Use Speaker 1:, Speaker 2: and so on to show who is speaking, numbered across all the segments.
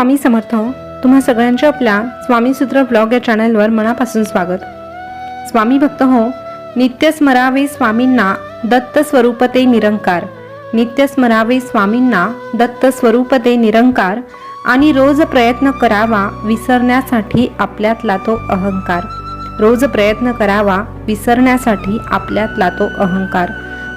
Speaker 1: स्वामी समर्थ हो. तुम्हा सगळ्यांचे आपल्या स्वामीसूत्र ब्लॉग या चॅनलवर मनापासून स्वागत. स्वामी भक्त हो नित्य स्मरावे स्वामींना दत्त स्वरूपते निरंकार. नित्य स्मरावे स्वामींना दत्त स्वरूपते निरंकार आणि रोज प्रयत्न करावा विसरण्यासाठी आपल्यातला तो अहंकार. रोज प्रयत्न करावा विसरण्यासाठी आपल्यातला तो अहंकार.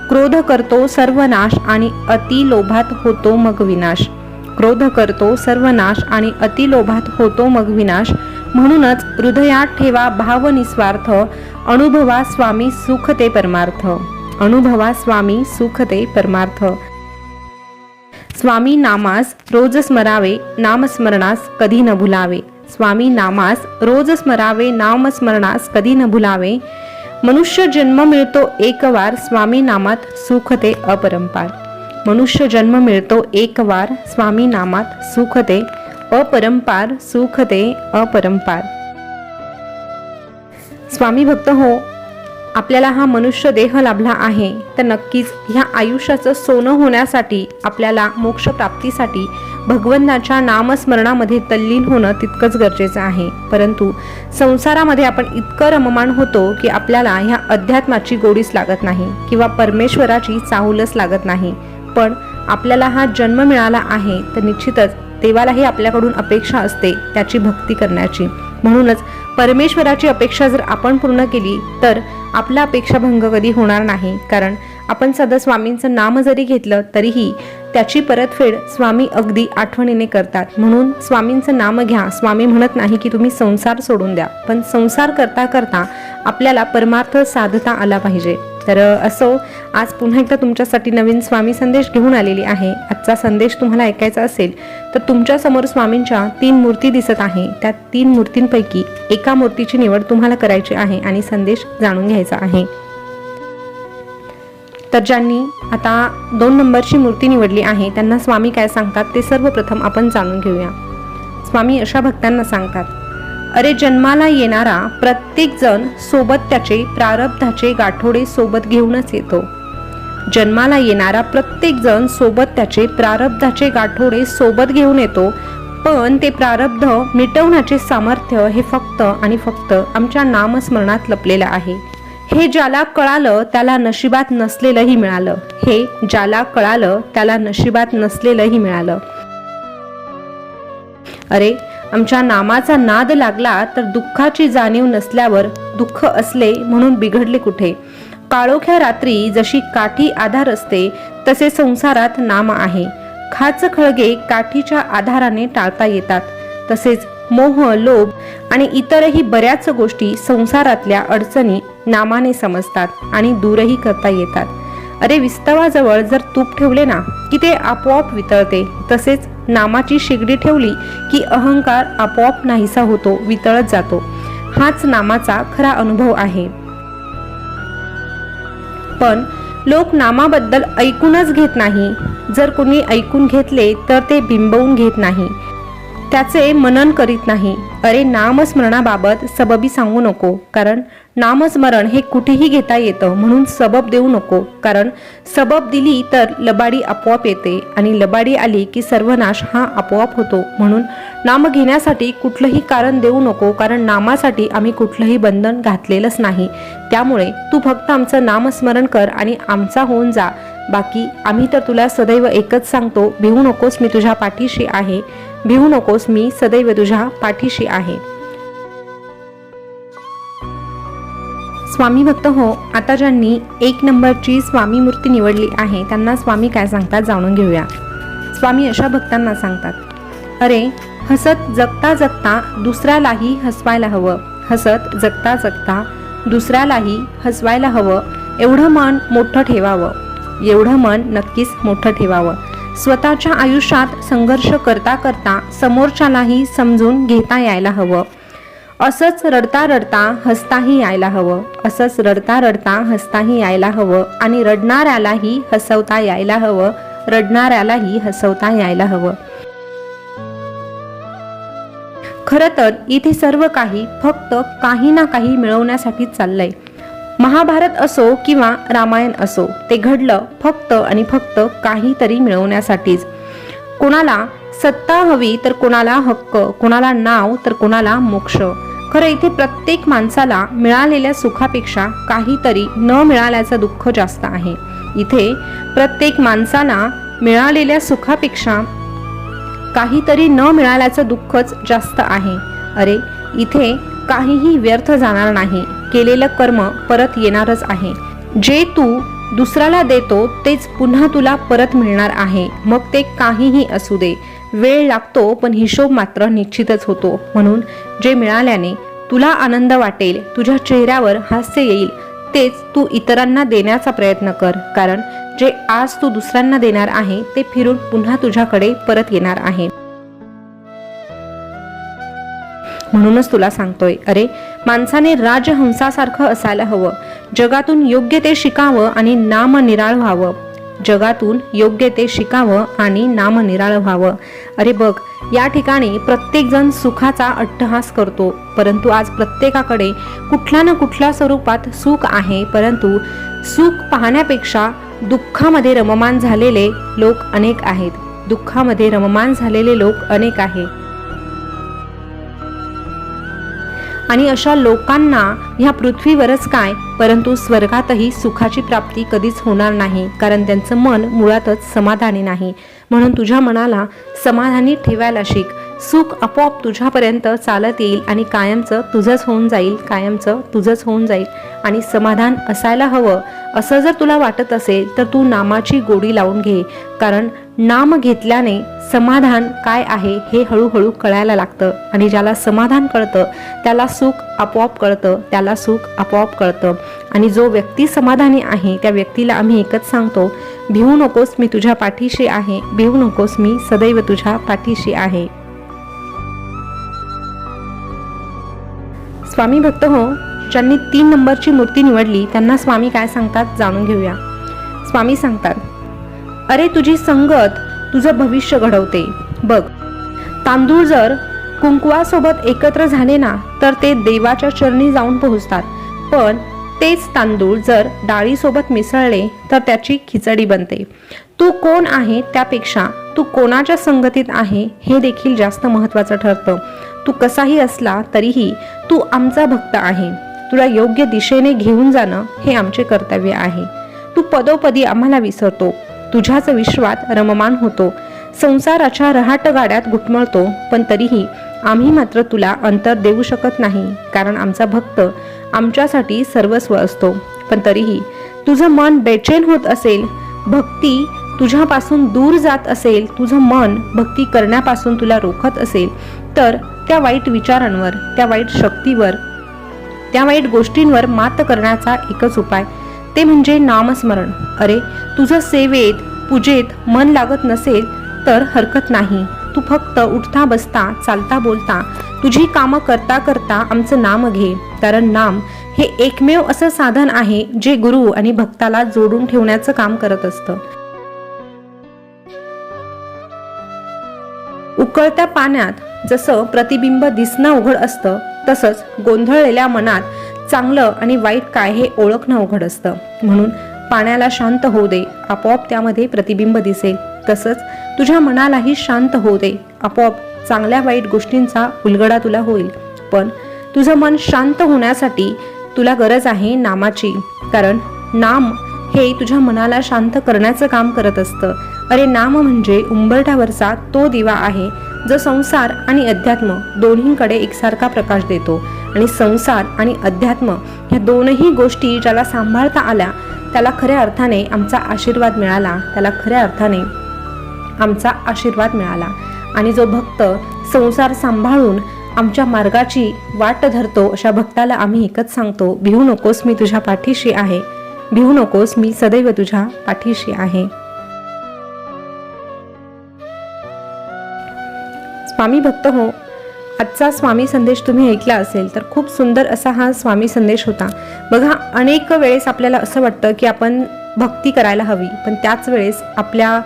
Speaker 1: क्रोध करतो सर्वनाश आणि अति लोभात होतो मग विनाश. क्रोध करतो सर्वनाश आणि अतिलोभात होतो मग विनाश. म्हणूनच हृदयात ठेवा भाव निस्वार्थ अनुभवा स्वामी सुख ते परमार्थ. अनुभवा स्वामी सुख ते परमार्थ. स्वामी नामास रोज स्मरावे नामस्मरणास कधी न भुलावे. स्वामी नामास रोज स्मरावे नामस्मरणास कधी न भुलावे. मनुष्य जन्म मिळतो एक वार स्वामी नामात सुख ते अपरंपार. मनुष्य जन्म मिळतो एक वार स्वामी नामात सुख ते अपरंपार सुख ते अपरंपार. स्वामी भक्त हो आपल्याला हा मनुष्य देह लाभला आहे तर नक्कीच ह्या आयुष्याचं सोनं होण्यासाठी आपल्याला मोक्ष प्राप्तीसाठी भगवंताच्या नामस्मरणामध्ये तल्लीन होणं तितकंच गरजेचं आहे. परंतु संसारामध्ये आपण इतकं रममाण होतो की आपल्याला ह्या अध्यात्माची गोडीच लागत नाही किंवा परमेश्वराची चाहूलच लागत नाही. पण आपल्याला हा जन्म मिळाला आहे तर निश्चितच देवालाही आपल्याकडून अपेक्षा असते त्याची भक्ती करण्याची. म्हणूनच परमेश्वराची अपेक्षा जर आपण पूर्ण केली तर आपला अपेक्षाभंग कधी होणार नाही. कारण आपण सदा स्वामींचं नाम जरी घेतलं तरीही त्याची परतफेड स्वामी अगदी आठवणीने करतात. म्हणून स्वामींचं नाम घ्या. स्वामी म्हणत नाही की तुम्ही संसार सोडून द्या. पण संसार करता करता आपल्याला परमार्थ साधता आला पाहिजे. तर असो आज पुन्हा एकदा तुमच्यासाठी नवीन स्वामी संदेश घेऊन आलेली आहे. आजचा संदेश तुम्हाला ऐकायचा असेल तर तुमच्यासमोर स्वामींच्या तीन मूर्ती दिसत आहे. त्या तीन मूर्तींपैकी एका मूर्तीची निवड तुम्हाला करायची आहे आणि संदेश जाणून घ्यायचा आहे. तर ज्यांनी आता दोन नंबरची मूर्ती निवडली आहे त्यांना स्वामी काय सांगतात ते सर्वप्रथम आपण जाणून घेऊया. स्वामी अशा भक्तांना सांगतात अरे जन्माला येणारा प्रत्येक जण सोबत त्याचे प्रारब्धाचे गाठोडे सोबत घेऊनच येतो. जन्माला येणारा प्रत्येक जण सोबत त्याचे प्रारब्धाचे गाठोडे सोबत घेऊन येतो पण ते प्रारब्ध मिटवण्याचे सामर्थ्य हे फक्त आणि फक्त आमच्या नामस्मरणात लपलेलं आहे. हे ज्याला कळालं त्याला नशिबात नसलेलंही मिळालं. हे ज्याला कळालं त्याला नशिबात नसलेलंही मिळालं. अरे आमच्या नामाचा नाद लागला तर दुःखाची जाणीव नसल्यावर दुःख असले म्हणून बिघडले कुठे? काळोख्या रात्री जशी काठी आधार असते तसे संसारात नाम आहे. खाच खळगे काठीच्या आधाराने टाळता येतात. तसेच मोह लोभ आणि इतरही बऱ्याच गोष्टी संसारातल्या अडचणी नामाने समजतात आणि दूरही करता येतात. अरे विस्तवाजवळ जर तूप ठेवले ना की ते आपोआप वितळते तसेच नामाची शेगडी ठेवली की अहंकार आपोआप नाहीसा होतो वितळत जातो. हाच नामाचा खरा अनुभव आहे. पण लोक नामाबद्दल ऐकूनच घेत नाही. जर कोणी ऐकून घेतले तर ते बिंबवून घेत नाही. त्याचे मनन करीत नाही. अरे नामस्मरणाबाबत सबबी सांगू नको कारण नामस्मरण हे कुठेही घेता येतं म्हणून सबब देऊ नको. कारण सबब दिली तर लबाडी आपोआप येते आणि लबाडी आली की सर्वनाश हा आपोआप होतो. म्हणून नाम घेण्यासाठी कुठलंही कारण देऊ नको. कारण नामासाठी आम्ही कुठलंही बंधन घातलेलंच नाही. त्यामुळे तू फक्त आमचं नामस्मरण कर आणि आमचा होऊन जा. बाकी आम्ही तर तुला सदैव एकच सांगतो भिवू नकोस मी तुझ्या पाठीशी आहे. भिवू नकोस मी सदैव तुझ्या पाठीशी आहे. स्वामी भक्त हो आता ज्यांनी एक नंबरची स्वामी मूर्ती निवडली आहे त्यांना स्वामी काय सांगतात जाणून घेऊया. स्वामी अशा भक्तांना सांगतात अरे हसत जगता जगता दुसऱ्यालाही हसवायला हवं. हसत जगता जगता दुसऱ्यालाही हसवायला हवं. एवढं मन मोठं ठेवावं. एवढं मन नक्कीच मोठं ठेवावं. स्वतःच्या आयुष्यात संघर्ष करता करता समोरच्यालाही समजून घेता यायला हवं. असंच रडता रडता हसताही यायला हवं. असंच रडता रडता हसताही यायला हवं. आणि रडणाऱ्यालाही हसवता यायला हवं. रडणाऱ्यालाही हसवता यायला हवं. खरं तर इथे सर्व काही फक्त काही ना काही मिळवण्यासाठी चाललंय. महाभारत असो किंवा रामायण असो ते घडलं फक्त आणि फक्त काहीतरी मिळवण्यासाठीच. कोणाला सत्ता हवी तर कोणाला हक्क कोणाला नाव तर कोणाला मोक्ष. खरं इथे प्रत्येक माणसाला मिळालेल्या सुखापेक्षा काहीतरी न मिळाल्याचं दुःख जास्त आहे. इथे प्रत्येक माणसाला मिळालेल्या सुखापेक्षा काहीतरी न मिळाल्याचं दुःखच जास्त आहे. अरे इथे काहीही व्यर्थ जाणार नाही. केलेलं कर्म परत येणारच आहे. जे तू दुसऱ्याला देतो तेच पुन्हा तुला परत मिळणार आहे. मग ते काहीही असू दे. वेळ लागतो पण हिशोब मात्र निश्चितच होतो. म्हणून जे मिळाल्याने तुला आनंद वाटेल तुझ्या चेहऱ्यावर हास्य येईल तेच तू इतरांना देण्याचा प्रयत्न कर. कारण जे आज तू दुसऱ्यांना देणार आहे ते फिरून पुन्हा तुझ्याकडे परत येणार आहे. म्हणूनच तुला सांगतोय अरे माणसाने राजहंसासारखं असायला हवं. जगातून योग्य ते शिकावं आणि नाम निराळ व्हावं. जगातून योग्य ते शिकावं आणि नामनिराळ व्हावं. अरे बघ या ठिकाणी प्रत्येकजण सुखाचा अट्टहास करतो परंतु आज प्रत्येकाकडे कुठल्या ना कुठल्या स्वरूपात सुख आहे परंतु सुख पाहण्यापेक्षा दुःखामध्ये रममान झालेले लोक अनेक आहेत. दुःखामध्ये रममान झालेले लोक अनेक आहे. आणि अशा लोकांना ह्या पृथ्वीवरच काय परंतु स्वर्गातही सुखाची प्राप्ती कधीच होणार नाही कारण त्यांचं मन मुळातच समाधानी नाही. म्हणून तुझ्या मनाला समाधानी ठेवायला शिक. सुख आपोआप तुझ्यापर्यंत चालत येईल आणि कायमचं तुझंच होऊन जाईल कायमचं तुझंच होऊन जाईल आणि समाधान असायला हवं. असं जर तुला वाटत असेल तर तू नामाची गोडी लावून घे कारण नाम घेतल्याने समाधान काय आहे हे हळूहळू कळायला लागतं. आणि ज्याला समाधान कळतं त्याला सुख आपोआप कळतं त्याला सुख आपोआप कळतं. आणि जो व्यक्ती समाधानी आहे त्या व्यक्तीला आम्ही एकच सांगतो भिवू नकोस मी तुझ्या पाठीशी आहे भिवू नकोस मी सदैव तुझ्या पाठीशी आहे. स्वामी भक्त हो ज्यांनी तीन नंबरची मूर्ती निवडली त्यांना स्वामी काय सांगतात जाणून घेऊया. स्वामी सांगतात अरे तुझी संगत तुझं भविष्य घडवते. बघ तांदूळ जर कुंकवासोबत एकत्र झाले ना तर ते देवाच्या चरणी जाऊन पोहोचतात. पण तेच तांदूळ जर डाळीसोबत मिसळले तर त्याची खिचडी बनते. तू कोण आहे त्यापेक्षा तू कोणाच्या संगतीत आहे हे देखील जास्त महत्त्वाचं ठरतं. तू कसाही असला तरीही तू आमचा भक्त आहे. तुला योग्य दिशेने घेऊन जाणं हे आमचे कर्तव्य आहे. तू पदोपदी आम्हाला विसरतो. तुझ्याच विश्वात रममान होतो. संसाराच्या रहाट गाड्यात घुटमळतो पण तरीही आम्ही मात्र तुला अंतर देऊ शकत नाही कारण आमचा भक्त आमच्यासाठी सर्वस्व असतो. पण तरीही तुझं मन बेचैन होत असेल भक्ती तुझ्यापासून दूर जात असेल तुझं मन भक्ती करण्यापासून तुला रोखत असेल तर त्या वाईट विचारांवर त्या वाईट शक्तीवर त्या वाईट गोष्टींवर मात करण्याचा एकच उपाय ते म्हणजे नामस्मरण. अरे तुझं सेवेत पूजेत मन लागत नसेल तर हरकत नाही. तू फक्त उठता बसता चालता बोलता तुझी कामं करता करता आमचं नाम घे. कारण नाम हे एकमेव असं साधन आहे जे गुरु आणि भक्ताला जोडून ठेवण्याचं काम करत असतं. उकळत्या पाण्यात जसं प्रतिबिंब दिसणं उघड असतं तसंच गोंधळलेल्या मनात चांगलं आणि वाईट काय हे ओळखणं अवघड असतं. म्हणून पाण्याला शांत होऊ दे आपोआप त्यामध्ये प्रतिबिंब दिसेल. तसंच तुझ्या मनालाही शांत होऊ दे आपोआप चांगल्या वाईट गोष्टींचा उलगडा तुला होईल. पण तुझं मन शांत होण्यासाठी तुला गरज आहे नामाची. कारण नाम हे तुझ्या मनाला शांत करण्याचं काम करत असतं. अरे नाम म्हणजे उंबरठ्यावरचा तो दिवा आहे जो संसार आणि अध्यात्म दोन्हीकडे एकसारखा प्रकाश देतो. आणि संसार आणि अध्यात्म ह्या दोनही गोष्टी ज्याला सांभाळता आल्या त्याला खऱ्या अर्थाने आमचा आशीर्वाद मिळाला. त्याला खऱ्या अर्थाने आमचा आशीर्वाद मिळाला. आणि जो भक्त संसार सांभाळून आमच्या मार्गाची वाट धरतो अशा भक्ताला आम्ही एकच सांगतो भिवू नकोस मी तुझ्या पाठीशी आहे. भिवू नकोस मी सदैव तुझ्या पाठीशी आहे. स्वामी भक्त हो आजचा स्वामी संदेश तुम्ही ऐकला असेल तर खूप सुंदर असा हा स्वामी संदेश होता. बघा अनेक वेळेस आपल्याला असं वाटतं की आपण भक्ती करायला हवी पण त्याच वेळेस आपल्या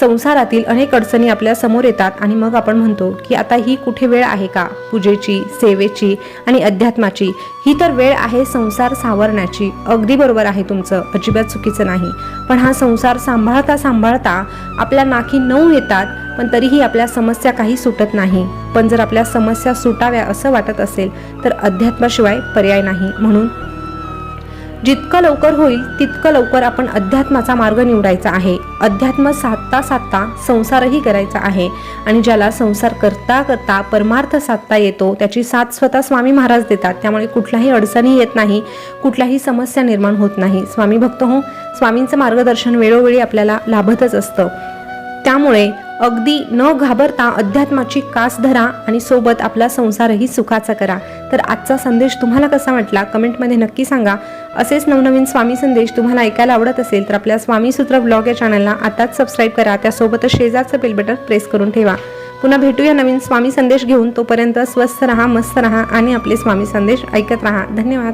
Speaker 1: संसारातील अनेक अडचणी आपल्यासमोर येतात आणि मग आपण म्हणतो की आता ही कुठे वेळ आहे का? पूजेची सेवेची आणि अध्यात्माची. ही तर वेळ आहे संसार सावरण्याची. अगदी बरोबर आहे तुमचं. अजिबात चुकीचं नाही. पण हा संसार सांभाळता सांभाळता आपल्या नाकी नऊ येतात पण तरीही आपल्या समस्या काही सुटत नाही. पण जर आपल्या समस्या सुटाव्या असं वाटत असेल तर अध्यात्माशिवाय पर्याय नाही. म्हणून जितकं लवकर होईल तितकं लवकर आपण अध्यात्माचा मार्ग निवडायचा आहे. अध्यात्म साधता साधता संसारही करायचा आहे. आणि ज्याला संसार करता करता परमार्थ साधता येतो त्याची साथ स्वतः स्वामी महाराज देतात. त्यामुळे कुठल्याही अडचणी येत नाही कुठल्याही समस्या निर्माण होत नाही. स्वामी भक्त हो स्वामींचं मार्गदर्शन वेळोवेळी आपल्याला लाभतच असतं. त्यामुळे अगदी न घाबरता अध्यात्माची कास धरा आणि सोबत आपला संसारही सुखाचा करा. तर आजचा संदेश तुम्हाला कसा वाटला? कमेंटमध्ये नक्की सांगा. असेच नवनवीन स्वामी संदेश तुम्हाला ऐकायला आवडत असेल तर आपल्या स्वामी सूत्र ब्लॉग या चॅनलला आताच सबस्क्राईब करा. त्यासोबतच शेजारचं बेल बटन प्रेस करून ठेवा. पुन्हा भेटूया नवीन स्वामी संदेश घेऊन. तोपर्यंत स्वस्थ रहा मस्त रहा आणि आपले स्वामी संदेश ऐकत रहा. धन्यवाद.